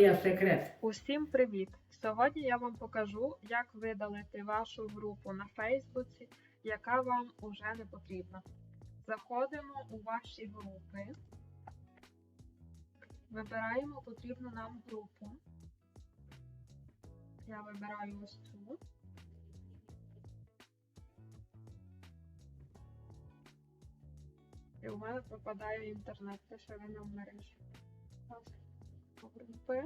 історія секрет. Усім привіт! Сьогодні я вам покажу, як видалити вашу групу на Фейсбуці, яка вам уже не потрібна. Заходимо у ваші групи, вибираємо потрібну нам групу. Я вибираю ось цю. І у мене пропадає інтернет, те, що він в мережі. Групи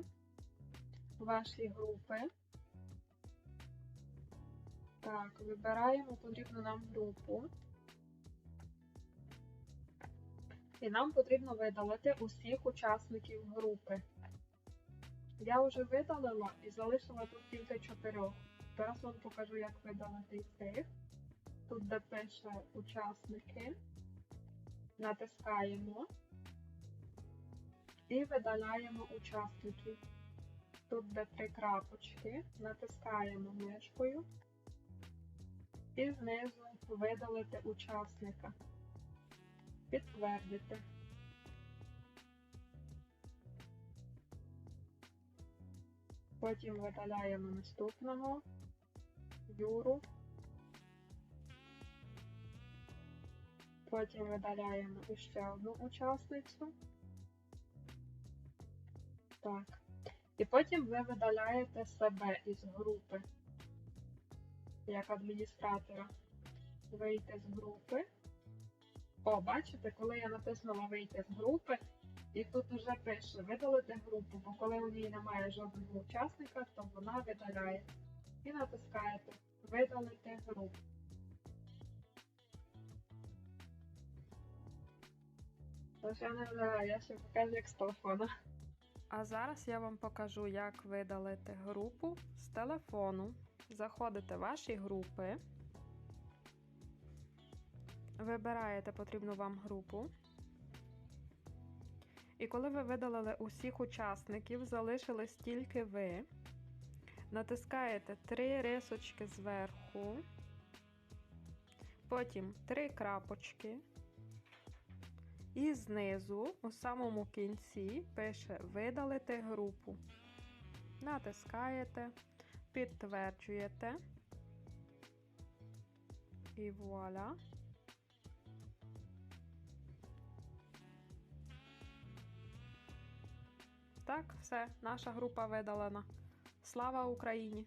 ваші групи. Так, вибираємо потрібну нам групу. І нам потрібно видалити усіх учасників групи. Я вже видалила і залишила тут тільки чотирьох. Зараз вам покажу, як видалити цих. Тут де пише учасники. Натискаємо і видаляємо учасників. Тут де три крапочки, натискаємо мишкою і знизу видалити учасника. Підтвердити. Потім видаляємо наступного Юру. Потім видаляємо іще одну учасницю. Так. І потім ви видаляєте себе із групи, як адміністратора. Вийти з групи. О, бачите, коли я натиснула вийти з групи, і тут вже пише видалити групу, бо коли у ній немає жодного учасника, то вона видаляє. І натискаєте видалити групу. Тож я не видаляю, я ще покажу як з телефона. А зараз я вам покажу, як видалити групу з телефону. Заходите в ваші групи, вибираєте потрібну вам групу. І коли ви видалили усіх учасників, залишились тільки ви, натискаєте три рисочки зверху, потім три крапочки. І знизу, у самому кінці, пише Видалити групу. Натискаєте, підтверджуєте. І вуаля. Так, все, наша група видалена. Слава Україні!